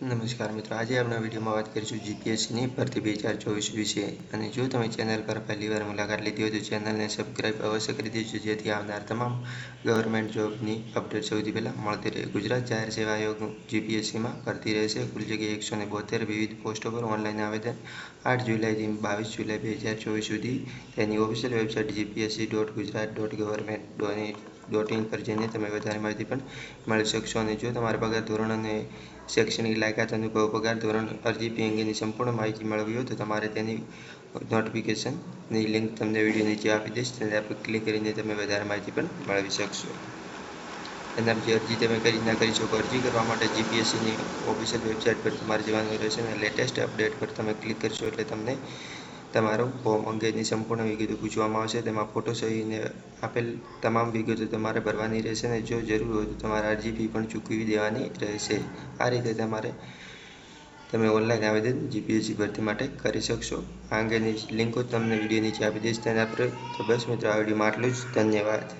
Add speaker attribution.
Speaker 1: નમસ્કાર મિત્રો. આજે આપણે વિડીયોમાં વાત કરીશું જીપીએસસીની ભરતી બે હજાર ચોવીસ વિશે. અને જો તમે ચેનલ પર પહેલીવાર મુલાકાત લીધી હોય તો ચેનલને સબસ્ક્રાઈબ અવશ્ય કરી દેજો, જેથી આવનાર તમામ ગવર્મેન્ટ જોબની અપડેટ સૌથી પહેલાં મળતી રહે. ગુજરાત જાહેર સેવા આયોગ જીપીએસસીમાં ભરતી રહેશે. કુલ જગ્યાએ એકસો ને બોતેર વિવિધ પોસ્ટો પર ઓનલાઈન આવેદન. આઠ જુલાઈથી બાવીસ જુલાઈ બે હજાર ચોવીસ સુધી તેની official website GPSC dot Gujarat dot government dot in પર જઈને તમે વધારે માહિતી પણ મેળવી શકશો. અને જો તમારા પગાર ધોરણ અને શૈક્ષણિક લાયકાત અનુભવ પગાર ધોરણ અરજી ફી અંગેની સંપૂર્ણ માહિતી મેળવવી હોય તો તમારે તેની નોટિફિકેશનની લિંક તમને વીડિયો નીચે આપી દઈશ. તેને ક્લિક કરીને તમે વધારે માહિતી પણ મેળવી શકશો. એના જે અરજી તમે કરી ના કરી શકો, અરજી કરવા માટે જીપીએસસીની ઓફિશિયલ વેબસાઇટ પર તમારે જવાનું રહેશે અને લેટેસ્ટ અપડેટ પર તમે ક્લિક કરશો એટલે તમને તમારો ફોર્મ અંગેની સંપૂર્ણ વિગતો પૂછવામાં આવશે. તેમાં ફોટો સહીને આપેલ તમામ વિગતો તમારે ભરવાની રહેશે અને જો જરૂર હોય તો તમારે અરજી ફી પણ ચૂકવી દેવાની રહેશે. આ રીતે તમારે તમે ઓનલાઈન આવેદન જીપીએસસી ભરતી માટે કરી શકશો. આ અંગેની લિંકો તમને વીડિયો નીચે આપી દઈશ. તેના પર તો બસ મિત્રો, આ વિડીયોમાં આટલું જ. ધન્યવાદ.